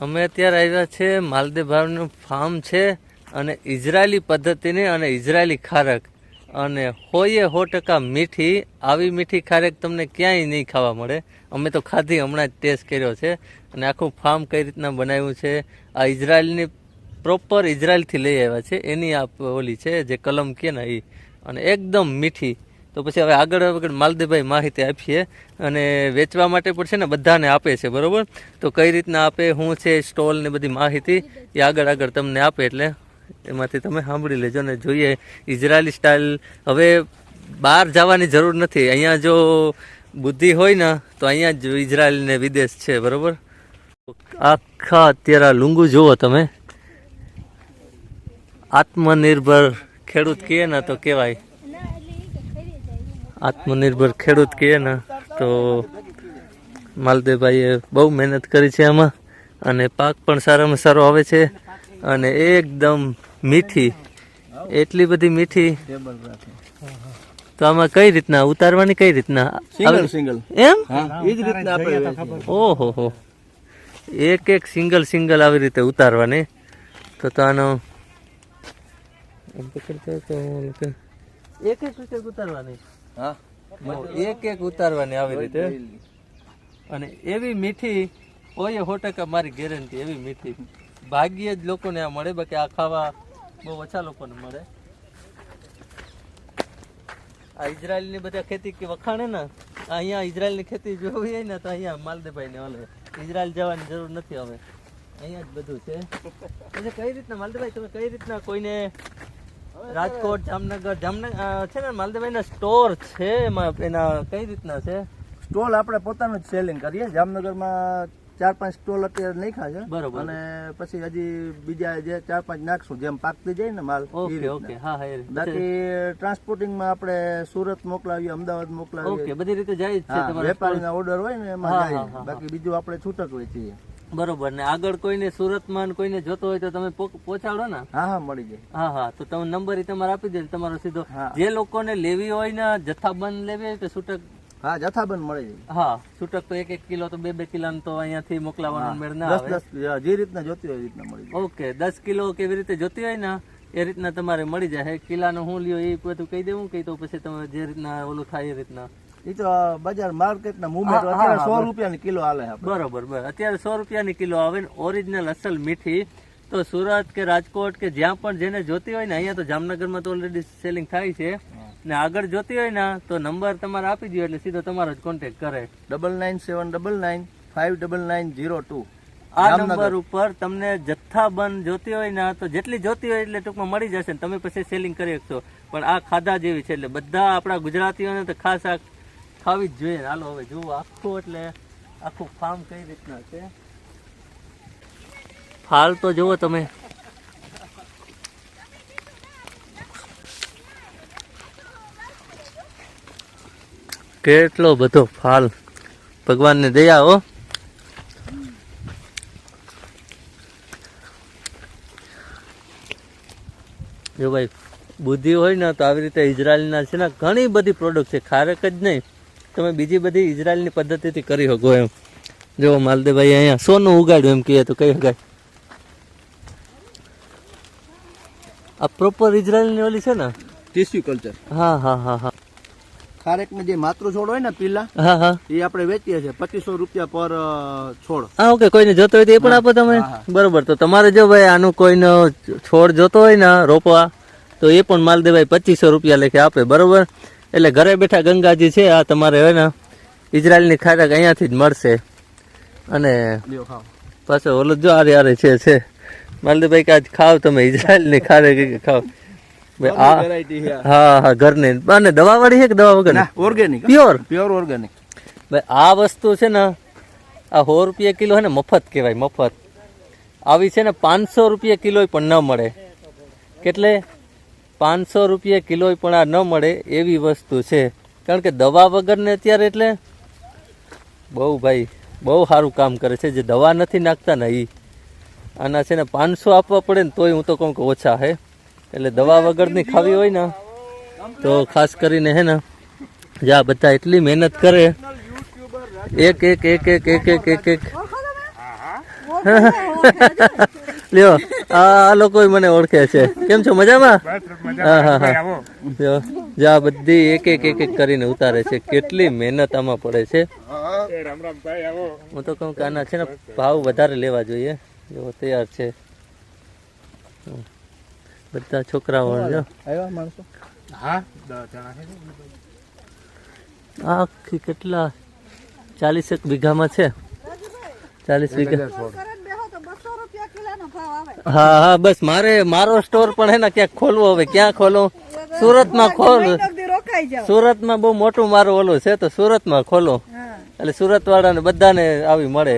અમે અત્યારે આવ્યા છે માલદેવ ભાવનું ફાર્મ છે અને ઇઝરાયલી પદ્ધતિની અને ઇઝરાયલી ખારક. અને હોઈએ સો ટકા મીઠી, આવી મીઠી ખારેક તમને ક્યાંય નહીં ખાવા મળે. અમે તો ખાધી, હમણાં જ ટેસ્ટ કર્યો છે. અને આખું ફાર્મ કઈ રીતના બનાવ્યું છે? આ ઇઝરાયલની પ્રોપર ઇઝરાયલથી લઈ આવ્યા છે. એની આ ઓલી છે, જે કલમ કે ને એ અને એકદમ મીઠી. તો પછી હવે આગળ આગળ માલદીભાઈ માહિતી આપીએ અને વેચવા માટે પણ છે ને બધાને આપે છે, બરાબર? તો કઈ રીતના આપે, શું છે, સ્ટોલ ને બધી માહિતી એ આગળ આગળ તમને આપે એટલે એમાંથી તમે સાંભળી લેજો ને જોઈએ. ઇઝરાયલી સ્ટાઇલ હવે બહાર જવાની જરૂર નથી. અહીંયા જો બુદ્ધિ હોય ને, તો અહીંયા જ ઇઝરાયલ ને વિદેશ છે, બરાબર? આખા અત્યારે લુંગુ જુઓ તમે. આત્મનિર્ભર ખેડૂત કહે ને તો કહેવાય. આત્મનિર્ભર ખેડૂત કહીએ ને તો માલદેવભાઈએ બહુ મહેનત કરી છે આમાં અને પાક પણ સારામાં સારો આવે છે અને એકદમ મીઠી એટલી બધી મીઠી. તો આમાં કઈ રીતના ઉતારવાની કઈ રીતના? સિંગલ એમ? હા એ જ રીતના આપણે ઓહો હો. એક એક સિંગલ સિંગલ આવી રીતે ઉતારવાની. તો તો આનો એક એક રીતે ઉતારવાની. એક એક ઉતારવાની આવી રીતે. અને એવી મીઠી, ઓય સો ટકા મારી ગેરંટી, એવી મીઠી. ભાગ્યે જ લોકોને આ મળે, બાકી આ ખાવા બહુ ઓછા લોકોને મળે. આ ઇઝરાયલની બધા ખેતી વખાણે ને, અહીંયા ઇઝરાયલની ખેતી જોવી હોય ને, તો અહીંયા માલદેભાઈ ને ઓલે ઇઝરાયલ જવાની જરૂર નથી હવે. અહીંયા જ બધું છે. એટલે કઈ રીતના માલદેભાઈ તમે કઈ રીતના કોઈને રાજકોટ જામનગર જામનગર છે ને માલદેવભાઈ સ્ટોર છે એમાં એના કઈ રીતના છે? સ્ટોલ આપણે પોતાનું જ સેલિંગ કરીએ. જામનગરમાં ચાર પાંચ સ્ટોલ અત્યારે નાખ્યા છે. બરોબર. અને પછી હજી બીજા જે ચાર પાંચ નાખશું જેમ પાકતી જાય ને માલ ઓકે. ઓકે. હા હા. બાકી ટ્રાન્સપોર્ટિંગમાં આપણે સુરત મોકલાવીએ અમદાવાદ મોકલાવીએ. ઓકે બધી રીતે જાય છે વેપારીના ઓર્ડર હોય ને એમાં જાય. બાકી બીજું આપણે છૂટક વેચીએ. બરોબર. ને આગળ કોઈને સુરતમાં કોઈને જોતો હોય તો તમે પહોંચાડો ને. હા હા મળી જાય. હા હા. તો તમે નંબર તમારે આપી દે તમારો સીધો જે લોકોને લેવી હોય ને જથ્થાબંધ લેવી હોય કે છૂટક હા જથ્થાબંધ મળી જાય. હા છૂટક તો એક એક કિલો તો બે બે કિલો તો અહીંયાથી મોકલાવાનો મેળ ના આવે. જે રીતના જોતી હોય એ રીતના મળી જાય. ઓકે. દસ કિલો કેવી રીતે જોતી હોય ને એ રીતના તમારે મળી જાય. કિલ્લાનો હું લ્યો એ બધું કહી દેવું કે તો પછી તમે જે રીતના ઓલું થાય એ રીતના? એ તો બજાર માર્કેટના મુવમેન્ટ અત્યારે સો રૂપિયાની કિલો હાલે બરોબર બરોબર. અત્યારે સો રૂપિયાની કિલો આવે ને ઓરિજિનલ અસલ મીઠી. તો સુરત કે રાજકોટ કે જ્યાં પણ જેને જોતી હોય ને અહીંયા તો જામનગરમાં તો ઓલરેડી સેલિંગ થાય છે. ને આગળ જોતી હોય ને તો નંબર તમારે આપી દો એટલે સીધો તમારો જ કોન્ટેક્ટ કરે. Double nine seven double nine five double nine zero two આ નંબર ઉપર તમને જથ્થાબંધ જોતી હોય ને તો જેટલી જોતી હોય એટલે ટૂંકમાં મળી જશે ને તમે પછી સેલિંગ કરી શકશો. પણ આ ખાધા જેવી છે એટલે બધા આપણા ગુજરાતીઓને તો ખાસ આ ખાવી જ જોઈએ હાલો, હવે જુઓ આખું એટલે આખું ફાર્મ કઈ રીતના છે. ફાલ તો જુઓ તમે. કેટલો બધો ફાલ. ભગવાનને દયા હો. જો ભાઈ, બુદ્ધિ હોય ને તો આવી રીતે ઇઝરાયલના છે ને, ઘણી બધી પ્રોડક્ટ છે. ખારેક જ નહીં. તમે બીજી બધી ઇઝરાયલની પદ્ધતિથી કરી શકો એમ. જો માલદેવભાઈ અહીંયા સોનું ઉગાડ્યું એમ કહીએ તો કઈ ઉગાડ આ પ્રોપર ઇઝરાયલની ઓલી છે ને? ટીસ્યુ કલ્ચર હા હા હા હા. ખારેકમાં જે માતૃ છોડ હોય ને પીલા હા હા. એ આપણે વેચીએ છીએ. પચીસો રૂપિયા પર છોડ. હા ઓકે કોઈને જોતો હોય તો એ પણ આપો તમે. બરોબર તો તમારે જો ભાઈ આનું કોઈનો છોડ જોતો હોય ને રોપવા તો એ પણ માલદેભાઈ પચીસો રૂપિયા લેખે આપે બરોબર? એટલે ઘરે બેઠા ગંગાજી છે આ તમારે હવે ને ઇઝરાયલની ખારક અહીંયાથી જ મળશે. અને પાછો ઓલો જો આરે આરે છે છે. માલદીભાઈ કે આજ ખાવ તમે ઇઝરાયલની ખારક કે ખાવ. હા હા ઘરની. અને દવા વાળી છે કે દવા વગર ઓર્ગેનિક પ્યોર પ્યોર ઓર્ગેનિક ભાઈ આ વસ્તુ છે ને આ સો રૂપિયા કિલો છે ને મફત કહેવાય મફત. આવી છે ને પાંચસો રૂપિયા કિલો પણ ન મળે. કેટલે? પાંચસો રૂપિયા કિલો પણ આ ન મળે એવી વસ્તુ છે કારણ કે દવા વગરને અત્યારે એટલે બહુ ભાઈ બહુ સારું કામ કરે છે જે દવા નથી નાખતા ને એ આના છે ને પાંચસો આપવા પડે ને તોય હું તો કહું કે ઓછા હે એટલે દવા વગરની ખાવી હોય ને તો ખાસ કરીને હે ને જે આ બધા એટલી મહેનત કરે એક એક એક એક એક એક એક એક લ્યો આ આ લોકો મને ઓળખે છે. કેમ છો? મજામાં? હા હા હા. લ્યો જો બધી એક એક એક એક કરીને ઉતારે છે. કેટલી મહેનત આમાં પડે છે. હું તો કહું કે આના છે ને ભાવ વધારે લેવા જોઈએ. જો તૈયાર છે. બધા છોકરાઓ જો આવ્યા માણસો? આ આખી કેટલા? ચાલીસ એક વીઘામાં છે. ચાલીસ વીઘા. હા હા બસ મારે મારો સ્ટોર પણ હે ને ક્યાંક ખોલવો હવે ક્યાં ખોલો? સુરતમાં ખોલ. સુરતમાં બહુ મોટું મારું ઓલું છે તો સુરતમાં ખોલો. એટલે સુરત વાળાને બધાને આવી મળે.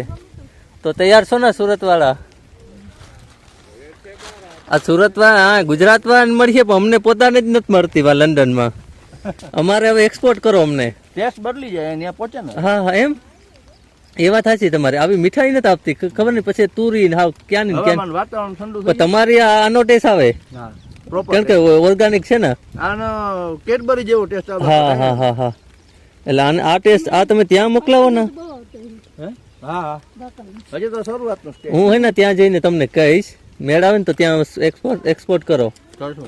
તો તૈયાર છો ને સુરત વાળા આ સુરત વાળા હા ગુજરાત વાળાને મળીએ પણ અમને પોતાને જ નથી મળતી વા લંડનમાં. અમારે હવે એક્સપોર્ટ કરો અમને. ટેસ્ટ બદલી જાય ત્યાં પહોંચે ને. હા હા એમ? એ વાત સાચી તમારી. આવી મીઠાઈ નથી આપતી. ખબર નહીં પછી તુરી ને હાવ ક્યાં ને ક્યાં વાતાવરણ ઠંડુ પણ તમારી આ આનો ટેસ્ટ આવે. હા કારણ કે ઓર્ગાનિક છે ને. આનો કેડબરી જેવો ટેસ્ટ આવે. હા હા હા હા. એટલે આને આ ટેસ્ટ આ તમે ત્યાં મોકલાવો ને. હા? હા હજી તો શરૂઆતનો હું હે ને ત્યાં જઈને તમને કહીશ. મેળ આવે ને તો ત્યાં એક્સપોર્ટ એક્સપોર્ટ કરો.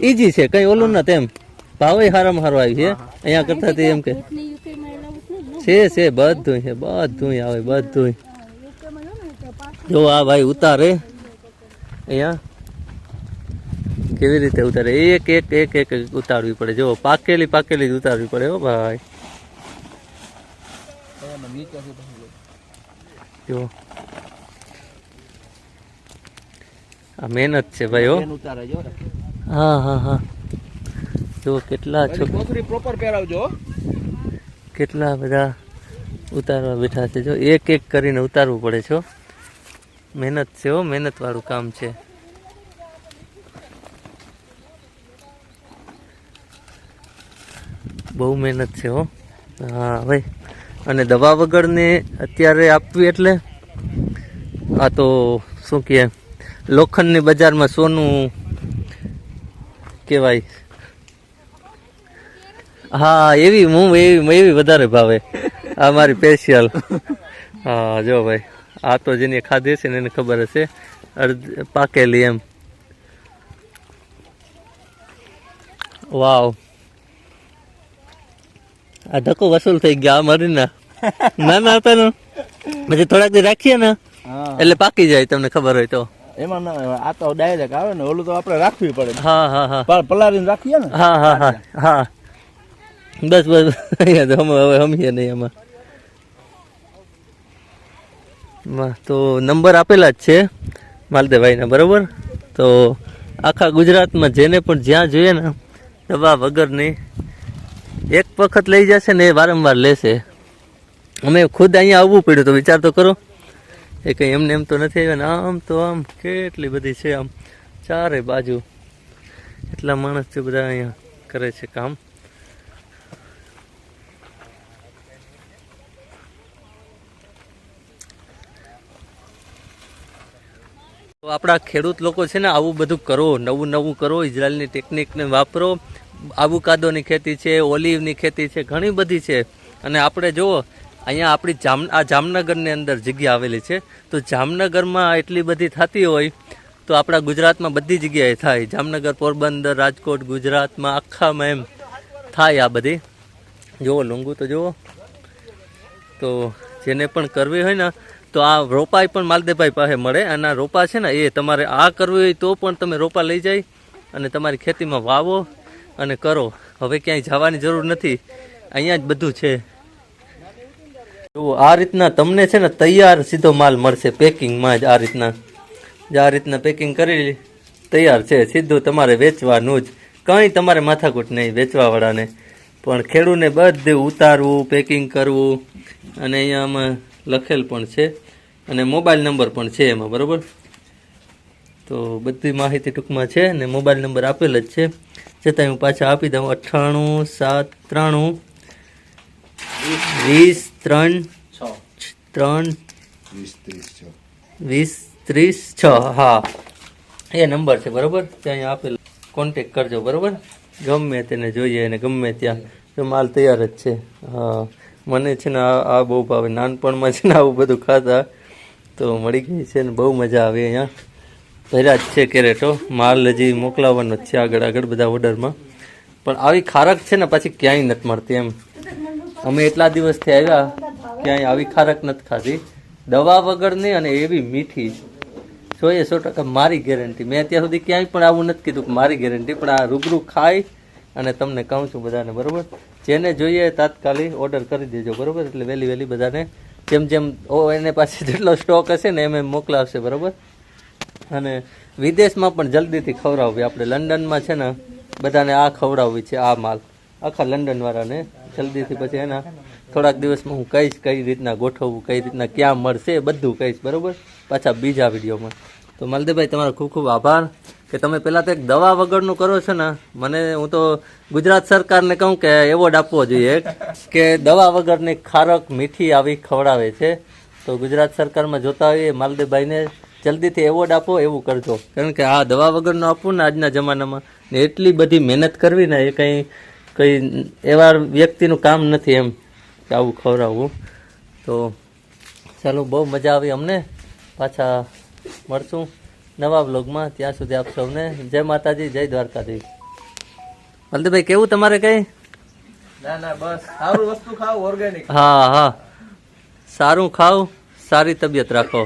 ઈજી છે કઈ ઓલું ના તેમ ભાવે હારામાં હારો આવી છે. અહીંયા કરતા તે એમ કે છે છે બધું છે બધું આવે બધું જો આ ભાઈ ઉતારે અહીંયા. કેવી રીતે ઉતારે? એક એક એક એક ઉતારવી પડે. જો પાકેલી પાકેલી જ ઉતારવી પડે હો ભાઈ. જો. આ મહેનત છે ભાઈ હો. હા. હા હા જો કેટલા છો પ્રોપર પહેરાવજો. કેટલા બધા ઉતારવા બેઠા છે? જો એક એક કરીને ઉતારવું પડે છે મહેનત છે, હો મહેનત વાળું કામ છે. બહુ મહેનત છે, હો. હા, ભાઈ. અને દવા વગરને અત્યારે આપવી એટલે આ તો શું કહે લોખંડની બજારમાં સોનું કહેવાય. હા એવી હું એવી એવી વધારે ભાવે. આ મારી સ્પેશિયલ હા જો ભાઈ આ તો જેની ખાધી છે ને એને ખબર હશે. અડધ પાકેલી એમ. વાવ. આ ધક્કો વસૂલ થઈ ગયા આ ના ના. ના હતા ને. પછી થોડાક દી રાખીએ ને. એટલે પાકી જાય તમને ખબર હોય તો. એમાં આ તો ડાયરેક્ટ આવે ને ઓલું તો આપણે રાખવી પડે. હા હા હા. પલાળીને રાખીએ ને. હા હા હા હા. બસ બસ. અહીંયા તો અમે હવે હમીએ નહીં એમાં તો નંબર આપેલા જ છે માલદેવભાઈના, બરાબર? તો આખા ગુજરાતમાં જેને પણ જ્યાં જોઈએ ને, દવા વગરની એક વખત લઈ જશે ને એ વારંવાર લેશે. અમે ખુદ અહીંયા આવવું પડ્યું, તો વિચાર તો કરો. એ કંઈ એમને એમ તો નથી આવ્યા ને, આમ તો આમ કેટલી બધી છે આમ ચારે બાજુ. એટલા માણસ છે બધા અહીંયા કરે છે કામ. આપણા ખેડૂત લોકો છે ને આવું બધું કરો, નવું નવું કરો ઇઝરાયલની ટેકનિકને વાપરો. આવુકાદોની ખેતી છે, ઓલિવની ખેતી છે, ઘણી બધી છે. અને આપણે જુઓ અહીંયા આપણી જામ, આ જામનગરની અંદર જગ્યા આવેલી છે, તો જામનગરમાં એટલી બધી થતી હોય, તો આપણા ગુજરાતમાં બધી જગ્યાએ થાય. જામનગર, પોરબંદર, રાજકોટ, ગુજરાતમાં આખામાં એમ થાય આ બધી. જુઓ લુંગુ તો જુઓ. તો જેને પણ કરવી હોય ને તો આ રોપાઈ પણ માલદેભાઈ પાસે મળે અને આ રોપા છે ને એ તમારે આ કરવી હોય તો પણ તમે રોપા લઈ જાય અને તમારી ખેતીમાં વાવો અને કરો. હવે ક્યાંય જવાની જરૂર નથી. અહીંયા જ બધું છે. જુઓ આ રીતના તમને છે ને તૈયાર સીધો માલ મળશે પેકિંગમાં જ આ રીતના. જે આ રીતના પેકિંગ કરી તૈયાર છે. સીધું તમારે વેચવાનું જ. કંઈ તમારે માથાકૂટ નહીં વેચવાવાળાને. પણ ખેડૂને બધું ઉતારવું, પેકિંગ કરવું અને અહીંયા આમાં લખેલ પણ છે અને મોબાઈલ નંબર પણ છે એમાં બરાબર? તો બધી માહિતી ટૂંકમાં છે અને મોબાઈલ નંબર આપેલ જ છે. છતાં હું પાછા આપી દઉં. અઠ્ઠાણું સાત ત્રાણું વીસ ત્રણ ત્રણ વીસ ત્રીસ છ. હા. એ નંબર છે બરાબર? ત્યાં આપેલ. કોન્ટેક કરજો બરાબર? ગમે તેને જોઈએ અને ગમે ત્યાં. તો માલ તૈયાર જ છે. હા. મને છે ને આ બહુ ભાવે. નાનપણમાં છે ને આવું બધું ખાતા તો મળી ગઈ છે ને બહુ મજા આવે અહીંયા. પહેલાં જ છે કેરેટો. માલ હજી મોકલાવવાનો જ છે આગળ આગળ બધા ઓર્ડરમાં. પણ આવી ખારક છે ને પછી ક્યાંય નથી મળતી એમ. અમે એટલા દિવસથી આવ્યા, ક્યાંય આવી ખારક નથી ખાધી. દવા વગરની અને એવી મીઠી. જોઈએ સો ટકા મારી ગેરંટી. મેં અત્યાર સુધી ક્યાંય પણ આવું નથી કીધું કે મારી ગેરંટી, પણ આ રૂબરૂ ખાઈ અને તમને કહું છું બધાને, બરોબર? જેને જોઈએ તાત્કાલિક ઓર્ડર કરી દેજો, બરોબર? એટલે વહેલી વહેલી બધાને જેમ જેમ ઓ એને પાસે જેટલો સ્ટોક હશે ને એમ એમ મોકલાવશે, બરોબર? અને વિદેશમાં પણ જલ્દીથી ખવડાવવી. આપણે લંડનમાં છે ને, બધાને આ ખવડાવવી છે, આ માલ. આખા લંડનવાળાને જલ્દીથી પછી એના થોડાક દિવસમાં હું કહીશ કઈ રીતના ગોઠવવું, કઈ રીતના ક્યાં મળશે બધું કહીશ, બરાબર? પાછા બીજા વિડીયોમાં. તો માલદેવભાઈ, તમારો ખૂબ ખૂબ આભાર. કે તમે પહેલાં તો એક દવા વગરનું કરો છો ને, મને હું તો ગુજરાત સરકારને કહું કે એવોર્ડ આપવો જોઈએ કે દવા વગરની ખારક મીઠી આવી ખવડાવે છે. તો ગુજરાત સરકારમાં જોતા હોઈએ માલદેવભાઈને જલ્દીથી એવોર્ડ આપો, એવું કરજો. કારણ કે આ દવા વગરનું આપવું ને આજના જમાનામાં ને એટલી બધી મહેનત કરવી ને એ કંઈ કંઈ એવા વ્યક્તિનું કામ નથી એમ કે આવું ખવડાવવું. તો ચાલો, બહુ મજા આવી અમને. પાછા મળશું. નવા બ્લોગમાં ત્યાં સુધી આપ સૌને જય માતાજી જય દ્વારકાધીશ. મલદભાઈ કેવું તમારે કઈ? ના ના બસ. સારું વસ્તુ ખાવ ઓર્ગેનિક હા હા. સારું ખાવ સારી તબિયત રાખો.